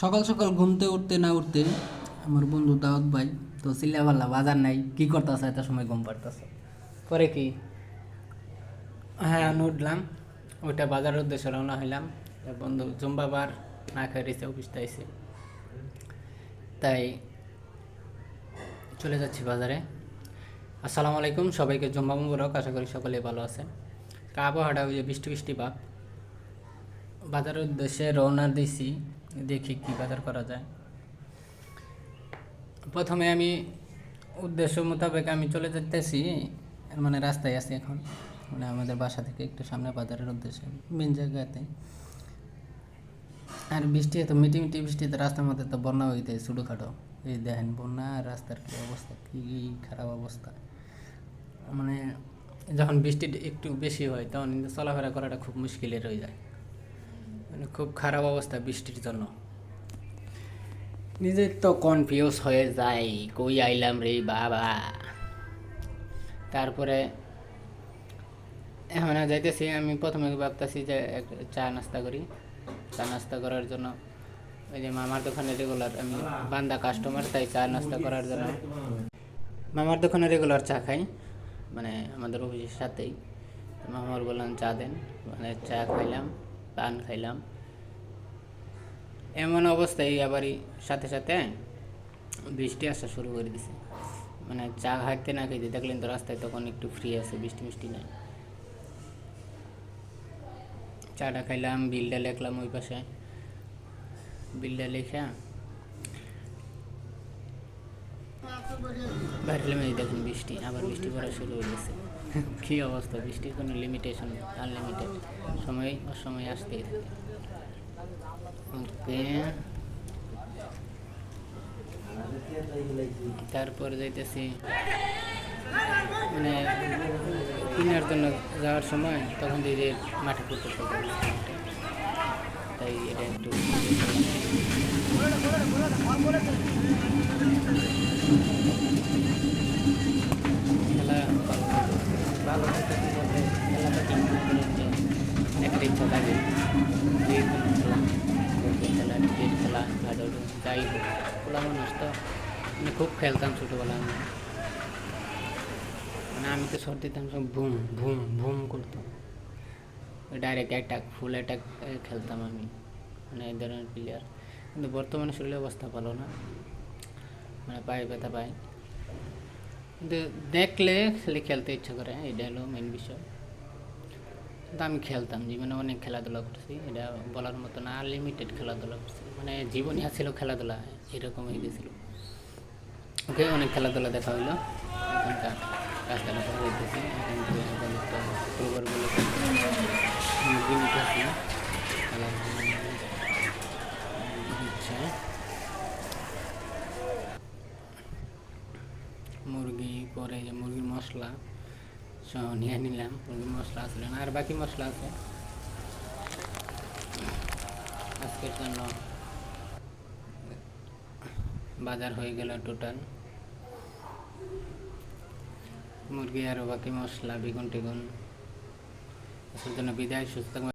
সকাল সকাল ঘুমতে উঠতে না উঠতে আমার বন্ধু দাওয়াত ভাই তো চিল্লা পাল্লা বাজার নাই, কি করতেছে এত সময় ঘুম পাড়তেছে? পরে কি? হ্যাঁ আমি উঠলাম ওইটা বাজারের উদ্দেশ্যে রওনা হইলাম। বন্ধু জুম্বাবার না খেয়ে রিসে অফিসটা আইসে তাই চলে যাচ্ছি বাজারে। আসসালামু আলাইকুম, সবাইকে জুম্বা মুবারক, আশা করি সকলে ভালো আছেন। আবহাওয়াটা ওই যে বৃষ্টি বৃষ্টি ভাব। বাজারের উদ্দেশ্যে রওনা দিছি দেখি কি বাজার করা যায়। প্রথমে আমি উদ্দেশ্য মোতাবেক আমি চলে যেতেছি মানে রাস্তায় আছি এখন। মানে আমাদের বাসা থেকে একটু সামনে বাজারের উদ্দেশ্যে মেন জায়গাতে। আর বৃষ্টি এত, মিটি মিটি বৃষ্টিতে রাস্তার মধ্যে তো বন্যা হইতে ছোটোখাটো। এই দেখেন বন্যা আর রাস্তার কি অবস্থা, কি খারাপ অবস্থা। মানে যখন বৃষ্টি একটু বেশি হয়, তখন চলাফেরা করাটা খুব মুশকিলের হয়ে যায়। খুব খারাপ অবস্থা বৃষ্টির জন্য। নিজের তো কনফিউজ হয়ে যায় কই আইলাম রে বাবা। তারপরে এখন যাইতেছি, আমি প্রথমে ভাবতেছি যে চা নাস্তা করি। চা নাস্তা করার জন্য ওই যে মামার দোকানে রেগুলার আমি বান্দা কাস্টমার তাই চা নাস্তা করার জন্য মামার দোকানে রেগুলার চা খাই মানে আমাদের অফিসের সাথেই। মামার বললাম, চা দেন। মানে চা খাইলাম। পান খাইলাম। এমন অবস্থায় আবারই সাথে সাথে বৃষ্টি আসা শুরু করে দিছে। মানে চা খাইতে না খাইতে দেখলেন তো রাস্তায় তখন একটু ফ্রি আছে, বৃষ্টি মিষ্টি নাই। চাটা খাইলাম, বিলটা লেখলাম ওই পাশে। বিলটা লেখা। বাইরে দেখুন বৃষ্টি, আবার বৃষ্টি পড়া শুরু হয়ে গেছে। কী অবস্থা? বৃষ্টির কোনো লিমিটেশন আনলিমিটেড সময়, অসময় আসতেই থাকে ওকে। তারপর যাইতেছি মানে কিনার জন্য যাওয়ার সময় তখন দিয়ে মাঠে করতে তাই এটা একটু যাই হোক খোলা মানুষ মানে খুব খেলতাম ছোটোবেলা আমি মানে আমি তো শর্ট দিতাম সব ভুম ভুম ভুম করতাম ডাইরেক্ট অ্যাটাক ফুল অ্যাটাক খেলতাম আমি। মানে এই ধরনের প্লেয়ার কিন্তু বর্তমানে শরীরের অবস্থা ভালো না। মানে পায়ে ব্যথা পায়। কিন্তু দেখলে খালি খেলতে ইচ্ছা করে এটা হলো মেন বিষয়। কিন্তু আমি খেলতাম, জীবনে অনেক খেলাধুলা করছি। এটা বলার মতো না আনলিমিটেড খেলাধুলা করছি। মানে জীবনই ছিল খেলাধুলা, এরকম হয়ে গেছিল। ওকে, অনেক খেলাধুলা দেখা হইল। এখনকার এখন পরিবারগুলো মুরগি পরে যে মুরগির মশলা। নিয়ে নিলাম মুরগির মশলা আসলে আর বাকি মশলা আছে। আজকের জন্য বাজার হয়ে গেল টোটাল মুরগি আরও বাকি মশলা বেগুন টেগুন জন্য বিদায়, সুস্থ।